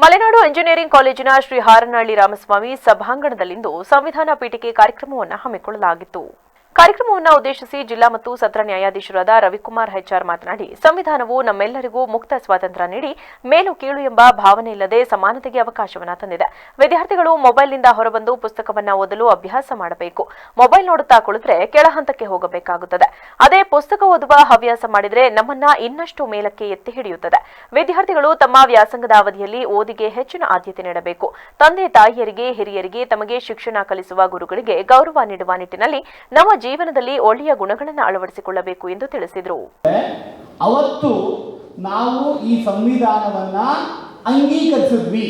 Malenadu engineering ಕಾಲೇಜಿನ ಶ್ರೀ ಹಾರನಹಳ್ಳಿ ರಾಮಸ್ವಾಮಿ ಸಭಾಂಗಣದಲ್ಲಿಂದು ಸಂವಿಧಾನ ಪೀಠಿಕೆ ಕಾರ್ಯಕ್ರಮವನ್ನು ಹಮ್ಮಿಕೊಳ್ಳಲಾಗಿತ್ತು. ಕಾರ್ಯಕ್ರಮವನ್ನು ಉದ್ದೇಶಿಸಿ ಜಿಲ್ಲಾ ಮತ್ತು ಸತ್ರ ನ್ಯಾಯಾಧೀಶರಾದ ರವಿಕುಮಾರ್ ಹೆಚ್ಆರ್ ಮಾತನಾಡಿ, ಸಂವಿಧಾನವು ನಮ್ಮೆಲ್ಲರಿಗೂ ಮುಕ್ತ ಸ್ವಾತಂತ್ರ್ಯ ನೀಡಿ, ಮೇಲು ಕೀಳು ಎಂಬ ಭಾವನೆ ಇಲ್ಲದೆ ಸಮಾನತೆಗೆ ಅವಕಾಶವನ್ನ ತಂದಿದೆ. ವಿದ್ಯಾರ್ಥಿಗಳು ಮೊಬೈಲ್ನಿಂದ ಹೊರಬಂದು ಪುಸ್ತಕವನ್ನ ಓದಲು ಅಭ್ಯಾಸ ಮಾಡಬೇಕು. ಮೊಬೈಲ್ ನೋಡುತ್ತಾ ಕುಳಿತರೆ ಕೆಳ ಹಂತಕ್ಕೆ ಹೋಗಬೇಕಾಗುತ್ತದೆ. ಅದೇ ಪುಸ್ತಕ ಓದುವ ಹವ್ಯಾಸ ಮಾಡಿದ್ರೆ ನಮ್ಮನ್ನ ಇನ್ನಷ್ಟು ಮೇಲಕ್ಕೆ ಎತ್ತಿ ಹಿಡಿಯುತ್ತದೆ. ವಿದ್ಯಾರ್ಥಿಗಳು ತಮ್ಮ ವ್ಯಾಸಂಗದ ಅವಧಿಯಲ್ಲಿ ಓದಿಗೆ ಹೆಚ್ಚಿನ ಆದ್ಯತೆ ನೀಡಬೇಕು. ತಂದೆ ತಾಯಿಯರಿಗೆ, ಹಿರಿಯರಿಗೆ ತಮಗೆ ಶಿಕ್ಷಣ ಕಲಿಸುವ ಗುರುಗಳಿಗೆ ಗೌರವ ನೀಡುವ ನಿಟ್ಟಿನಲ್ಲಿ ನಮ್ಮ ಜೀವನದಲ್ಲಿ ಒಳ್ಳೆಯ ಗುಣಗಳನ್ನು ಅಳವಡಿಸಿಕೊಳ್ಳಬೇಕು ಎಂದು ತಿಳಿಸಿದರು. ಅವತ್ತು ನಾವು ಈ ಸಂವಿಧಾನವನ್ನ ಅಂಗೀಕರಿಸಿದ್ವಿ.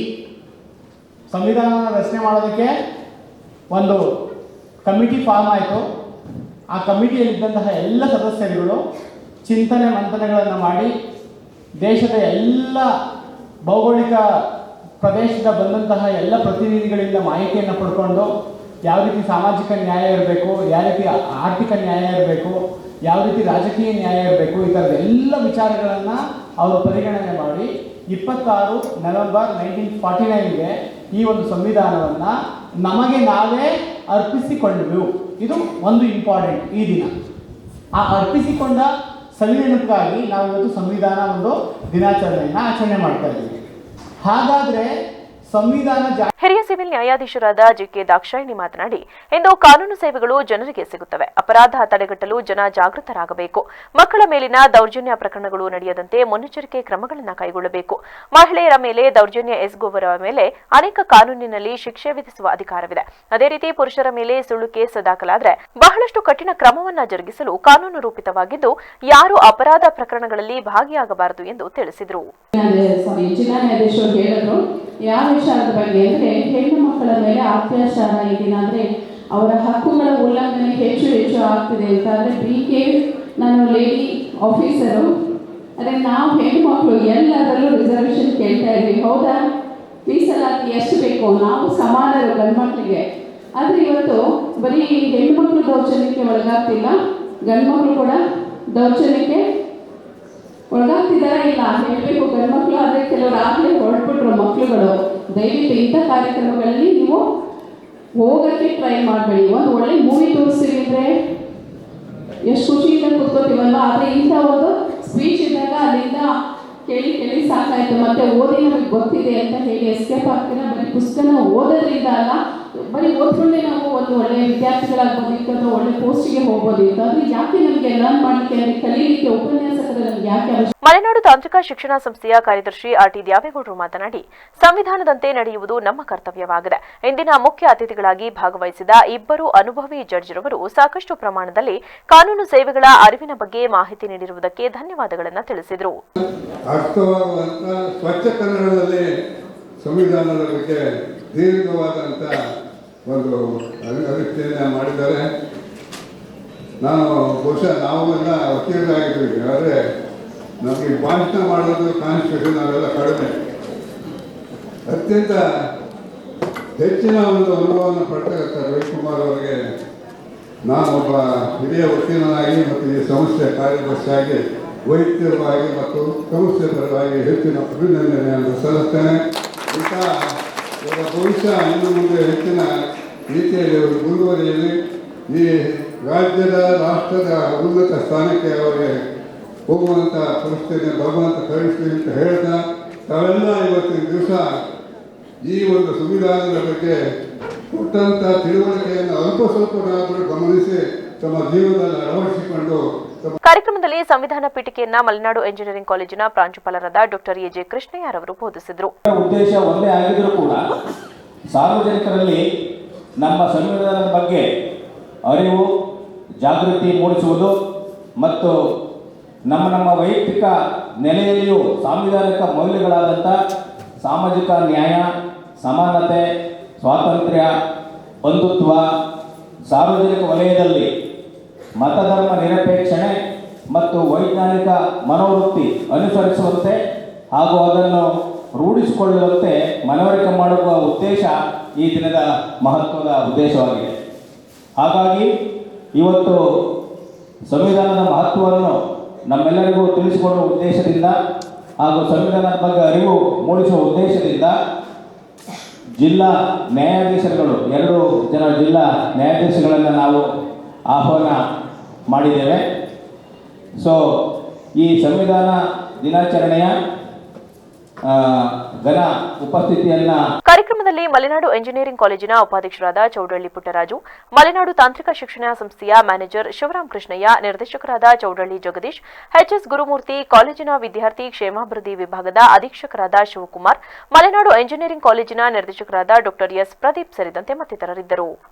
ಸಂವಿಧಾನವನ್ನು ರಚನೆ ಮಾಡೋದಕ್ಕೆ ಒಂದು ಕಮಿಟಿ ಫಾರ್ಮ್ ಆಯಿತು. ಆ ಕಮಿಟಿಯಲ್ಲಿದ್ದಂತಹ ಎಲ್ಲ ಸದಸ್ಯರುಗಳು ಚಿಂತನೆ ಮಂಥನಗಳನ್ನು ಮಾಡಿ ದೇಶದ ಎಲ್ಲ ಭೌಗೋಳಿಕ ಪ್ರದೇಶದ ಬಂದಂತಹ ಎಲ್ಲ ಪ್ರತಿನಿಧಿಗಳಿಂದ ಮಾಹಿತಿಯನ್ನು ಪಡ್ಕೊಂಡು ಯಾವ ರೀತಿ ಸಾಮಾಜಿಕ ನ್ಯಾಯ ಇರಬೇಕು, ಯಾವ ರೀತಿ ಆರ್ಥಿಕ ನ್ಯಾಯ ಇರಬೇಕು, ಯಾವ ರೀತಿ ರಾಜಕೀಯ ನ್ಯಾಯ ಇರಬೇಕು, ಈ ಥರದ ಎಲ್ಲ ವಿಚಾರಗಳನ್ನು ಅವರು ಪರಿಗಣನೆ ಮಾಡಿ ಇಪ್ಪತ್ತಾರು ನವೆಂಬರ್ ನೈನ್ಟೀನ್ ಫಾರ್ಟಿ ನೈನ್ಗೆ ಈ ಒಂದು ಸಂವಿಧಾನವನ್ನು ನಮಗೆ ನಾವೇ ಅರ್ಪಿಸಿಕೊಂಡೆವು ಇದು ಒಂದು ಇಂಪಾರ್ಟೆಂಟ್ ಈ ದಿನ. ಆ ಅರ್ಪಿಸಿಕೊಂಡ ಸವಿನೆನಪಿಗಾಗಿ ನಾವು ಇವತ್ತು ಸಂವಿಧಾನ ಒಂದು ದಿನಾಚರಣೆಯನ್ನು ಆಚರಣೆ ಮಾಡ್ತಾ ಇದ್ದೀವಿ. ಹಾಗಾದರೆ ಸಂವಿಧಾನ ಹಿರಿಯ ಸಿವಿಲ್ ನ್ಯಾಯಾಧೀಶರಾದ ಜಿಕೆ ದಾಕ್ಷಾಯಿಣಿ ಮಾತನಾಡಿ ಇಂದು ಕಾನೂನು ಸೇವೆಗಳು ಜನರಿಗೆ ಸಿಗುತ್ತವೆ. ಅಪರಾಧ ತಡೆಗಟ್ಟಲು ಜನ ಜಾಗೃತರಾಗಬೇಕು. ಮಕ್ಕಳ ಮೇಲಿನ ದೌರ್ಜನ್ಯ ಪ್ರಕರಣಗಳು ನಡೆಯದಂತೆ ಮುನ್ನೆಚ್ಚರಿಕೆ ಕ್ರಮಗಳನ್ನು ಕೈಗೊಳ್ಳಬೇಕು. ಮಹಿಳೆಯರ ಮೇಲೆ ದೌರ್ಜನ್ಯ ಎಸಗುವವರ ಮೇಲೆ ಅನೇಕ ಕಾನೂನಿನಲ್ಲಿ ಶಿಕ್ಷೆ ವಿಧಿಸುವ ಅಧಿಕಾರವಿದೆ. ಅದೇ ರೀತಿ ಪುರುಷರ ಮೇಲೆ ಸುಳ್ಳು ಕೇಸ್ ದಾಖಲಾದರೆ ಬಹಳಷ್ಟು ಕಠಿಣ ಕ್ರಮವನ್ನು ಜರುಗಿಸಲು ಕಾನೂನು ರೂಪಿತವಾಗಿದ್ದು ಯಾರು ಅಪರಾಧ ಪ್ರಕರಣಗಳಲ್ಲಿ ಭಾಗಿಯಾಗಬಾರದು ಎಂದು ತಿಳಿಸಿದರು. ವಿಚಾರದ ಬಗ್ಗೆ ಅಂದರೆ ಹೆಣ್ಣು ಮಕ್ಕಳ ಮೇಲೆ ಅತ್ಯಾಚಾರ ಏನಾದರೆ ಅವರ ಹಕ್ಕುಗಳ ಉಲ್ಲಂಘನೆ ಹೆಚ್ಚು ಹೆಚ್ಚು ಆಗ್ತಿದೆ ಅಂತ. ಅಂದರೆ ಬಿ ಕೆ ನಾನು ಲೇಡಿ ಆಫೀಸರು ಅದೇ ನಾವು ಹೆಣ್ಣು ಮಕ್ಕಳು ಎಲ್ಲದರಲ್ಲೂ ರಿಸರ್ವೇಷನ್ ಕೇಳ್ತಾ ಇದ್ವಿ. ಹೌದಾ? ಮೀಸಲಾತಿ ಎಷ್ಟು ಬೇಕು? ನಾವು ಸಮಾನರು ಗಂಡು ಮಕ್ಕಳಿಗೆ ಆದರೆ ಇವತ್ತು ಬರೀ ಹೆಣ್ಣು ಮಕ್ಕಳು ದೌರ್ಜನ್ಯಕ್ಕೆ ಒಳಗಾಗ್ತಿಲ್ಲ. ಗಂಡು ಮಕ್ಕಳು ಕೂಡ ದೌರ್ಜನ್ಯಕ್ಕೆ ಒಳಗಾಗ್ತಿದಾರ ಇಲ್ಲ? ಹೇಳಬೇಕು ಗಂಡ್ಮಕ್ಳು, ಆದರೆ ಕೆಲವರು ಆಗಲೇ ಹೊರಟ್ಬಿಟ್ರು ಮಕ್ಕಳುಗಳು ದಯವಿಟ್ಟು ಇಂಥ ಕಾರ್ಯಕ್ರಮಗಳಲ್ಲಿ ನೀವು ಹೋಗೋಕ್ಕೆ ಟ್ರೈ ಮಾಡಬೇಡಿ. ಒಂದು ಒಳ್ಳೆ ಮೂವಿ ತೋರಿಸ್ತೀವಿ ಅಂದರೆ ಎಷ್ಟು ಖುಷಿಯಿಂದ ಕೂತ್ಕೋತೀವಲ್ವ? ಆದರೆ ಇಂಥ ಒಂದು ಸ್ಪೀಚ್ ಇದ್ದಾಗ ಅಲ್ಲಿಂದ ಕೇಳಿ ಕೇಳಿ ಸಾಕಾಯ್ತು. ಮತ್ತೆ ಓದಿ ನಮಗೆ ಗೊತ್ತಿದೆ ಅಂತ ಹೇಳಿ ಎಸ್ಕೇಪ್ ಆಗ್ತೀರಾ? ಬರೀ ಪುಸ್ತಕನ ಓದೋದ್ರಿಂದ ಬರೀ ಓದ್ಕೊಂಡೆ ನಾವು ಒಂದು ಒಳ್ಳೆ ವಿದ್ಯಾರ್ಥಿಗಳಾಗ್ಬೋದು ಅಥವಾ ಒಳ್ಳೆ ಪೋಸ್ಟಿಗೆ ಹೋಗ್ಬೋದು. ಆದರೆ ಯಾಕೆ ನಮಗೆ ಲರ್ನ್ ಮಾಡಲಿಕ್ಕೆ ಅಂದರೆ ಕಲೀಲಿಕ್ಕೆ ಉಪನ್ಯಾಸಕರ ನಮ್ಗೆ ಯಾಕೆ ಅವಶ್ಯ ಮಲೆನಾಡು ತಾಂತ್ರಿಕ ಶಿಕ್ಷಣ ಸಂಸ್ಥೆಯ ಕಾರ್ಯದರ್ಶಿ ಆರ್ಟಿ ದ್ಯಾವೇಗೌಡರು ಮಾತನಾಡಿ ಸಂವಿಧಾನದಂತೆ ನಡೆಯುವುದು ನಮ್ಮ ಕರ್ತವ್ಯವಾಗಿದೆ. ಇಂದಿನ ಮುಖ್ಯ ಅತಿಥಿಗಳಾಗಿ ಭಾಗವಹಿಸಿದ ಇಬ್ಬರು ಅನುಭವಿ ಜಡ್ಜ್ರವರು ಸಾಕಷ್ಟು ಪ್ರಮಾಣದಲ್ಲಿ ಕಾನೂನು ಸೇವೆಗಳ ಅರಿವಿನ ಬಗ್ಗೆ ಮಾಹಿತಿ ನೀಡಿರುವುದಕ್ಕೆ ಧನ್ಯವಾದಗಳನ್ನು ತಿಳಿಸಿದರು. ಅರ್ಥವಾಗುವಂಥ ಸ್ವಚ್ಛ ಕನ್ನಡದಲ್ಲಿ ಸಂವಿಧಾನದ ಬಗ್ಗೆ ದೀರ್ಘವಾದಂಥ ಒಂದು ಅಭಿಪ್ರಾಯ ಮಾಡಿದ್ದಾರೆ. ನಾನು ಬಹುಶಃ ನಾವು ಎಲ್ಲ ವಕೀಲರಾಗಿದ್ದೀವಿ. ಆದರೆ ನಮಗೆ ಭಾಷಣ ಮಾಡೋದು ಕಾನ್ಸ್ಟಿಟ್ಯೂಷನ್ ಅವೆಲ್ಲ ಕಡಿಮೆ. ಅತ್ಯಂತ ಹೆಚ್ಚಿನ ಒಂದು ಅನುಭವವನ್ನು ಪಡ್ತಕ್ಕಂಥ ರವಿಕುಮಾರ್ ಅವರಿಗೆ. ನಾನೊಬ್ಬ ಹಿರಿಯ ವಕೀಲನಾಗಿ ಮತ್ತು ಈ ಸಂಸ್ಥೆ ಕಾರ್ಯದರ್ಶಿಯಾಗಿ ವೈದ್ಯರವಾಗಿ ಮತ್ತು ಸಂಸ್ಥೆ ಪರವಾಗಿ ಹೆಚ್ಚಿನ ಅಭಿನಂದನೆಯನ್ನು ಸಲ್ಲಿಸ್ತೇನೆ. ಇಂಥ ಇವರ ಭವಿಷ್ಯ ಇನ್ನು ಮುಂದೆ ಹೆಚ್ಚಿನ ರೀತಿಯಲ್ಲಿ ಅವರು ಮುಂದುವರಿಯಲಿ. ಈ ರಾಜ್ಯದ, ರಾಷ್ಟ್ರದ ಉನ್ನತ ಸ್ಥಾನಕ್ಕೆ ಅವರಿಗೆ ಹೋಗುವಂಥ ಪರಿಸ್ಥಿತಿಯನ್ನು ಭಗವಂತ ಕರುಣಿಸಲಿ ಅಂತ ಹೇಳ್ತಾ, ತಾವೆಲ್ಲ ಇವತ್ತಿನ ದಿವಸ ಈ ಒಂದು ಸಂವಿಧಾನದ ಬಗ್ಗೆ ಕೊಟ್ಟಂಥ ತಿಳುವಳಿಕೆಯನ್ನು ಅಲ್ಪ ಸ್ವಲ್ಪನಾದರೂ ಗಮನಿಸಿ ತಮ್ಮ ಜೀವನದಲ್ಲಿ ಅಳವಡಿಸಿಕೊಂಡು ಕಾರ್ಯಕ್ರಮದಲ್ಲಿ ಸಂವಿಧಾನ ಪೀಠಿಕೆಯನ್ನ ಮಲೆನಾಡು ಎಂಜಿನಿಯರಿಂಗ್ ಕಾಲೇಜಿನ ಪ್ರಾಂಶುಪಾಲರಾದ ಡಾಕ್ಟರ್ ಎಜೆ ಕೃಷ್ಣಯ್ಯರವರು ಬೋಧಿಸಿದರು. ಉದ್ದೇಶ ಒಂದೇ ಆಗಿದ್ರೂ ಕೂಡ ಸಾರ್ವಜನಿಕರಲ್ಲಿ ನಮ್ಮ ಸಂವಿಧಾನದ ಬಗ್ಗೆ ಅರಿವು, ಜಾಗೃತಿ ಮೂಡಿಸುವುದು ಮತ್ತು ನಮ್ಮ ನಮ್ಮ ವೈಯಕ್ತಿಕ ನೆಲೆಯಲ್ಲಿಯೂ ಸಾಂವಿಧಾನಿಕ ಮೌಲ್ಯಗಳಾದಂಥ ಸಾಮಾಜಿಕ ನ್ಯಾಯ, ಸಮಾನತೆ, ಸ್ವಾತಂತ್ರ್ಯ, ಬಂಧುತ್ವ, ಸಾರ್ವಜನಿಕ ವಲಯದಲ್ಲಿ ಮತಧರ್ಮ ನಿರಪೇಕ್ಷಣೆ ಮತ್ತು ವೈಜ್ಞಾನಿಕ ಮನೋವೃತ್ತಿ ಅನುಸರಿಸುವಂತೆ ಹಾಗೂ ಅದನ್ನು ರೂಢಿಸಿಕೊಳ್ಳುವಂತೆ ಮನವರಿಕೆ ಮಾಡುವ ಉದ್ದೇಶ ಈ ದಿನದ ಮಹತ್ವದ ಉದ್ದೇಶವಾಗಿದೆ. ಹಾಗಾಗಿ ಇವತ್ತು ಸಂವಿಧಾನದ ಮಹತ್ವವನ್ನು ನಮ್ಮೆಲ್ಲರಿಗೂ ತಿಳಿಸಿಕೊಡುವ ಉದ್ದೇಶದಿಂದ ಹಾಗೂ ಸಂವಿಧಾನದ ಬಗ್ಗೆ ಅರಿವು ಮೂಡಿಸುವ ಉದ್ದೇಶದಿಂದ ಜಿಲ್ಲಾ ನ್ಯಾಯಾಧೀಶರುಗಳು, ಎರಡು ಜನ ಜಿಲ್ಲಾ ನ್ಯಾಯಾಧೀಶಗಳನ್ನು ನಾವು ಆಹ್ವಾನ ಮಾಡಿದ್ದೇವೆ. ಸೊ ಈ ಸಂವಿಧಾನ ದಿನಾಚರಣೆಯ ಉಪಸ್ಥಿತಿಯನ್ನು ಕಾರ್ಯಕ್ರಮದಲ್ಲಿ ಮಲೆನಾಡು ಎಂಜಿನಿಯರಿಂಗ್ ಕಾಲೇಜಿನ ಉಪಾಧ್ಯಕ್ಷರಾದ ಚೌಡಳ್ಳಿ ಪುಟ್ಟರಾಜು, ಮಲೆನಾಡು ತಾಂತ್ರಿಕ ಶಿಕ್ಷಣ ಸಂಸ್ಥೆಯ ಮ್ಯಾನೇಜರ್ ಶಿವರಾಮ್ ಕೃಷ್ಣಯ್ಯ, ನಿರ್ದೇಶಕರಾದ ಚೌಡಳ್ಳಿ ಜಗದೀಶ್ ಹೆಚ್ಎಸ್ ಗುರುಮೂರ್ತಿ ಕಾಲೇಜಿನ ವಿದ್ಯಾರ್ಥಿ ಕ್ಷೇಮಾಭಿವೃದ್ಧಿ ವಿಭಾಗದ ಅಧೀಕ್ಷಕರಾದ ಶಿವಕುಮಾರ್, ಮಲೆನಾಡು ಎಂಜಿನಿಯರಿಂಗ್ ಕಾಲೇಜಿನ ನಿರ್ದೇಶಕರಾದ ಡಾ ಎಸ್ ಪ್ರದೀಪ್ ಸೇರಿದಂತೆ ಮತ್ತಿತರರಿದ್ದರು.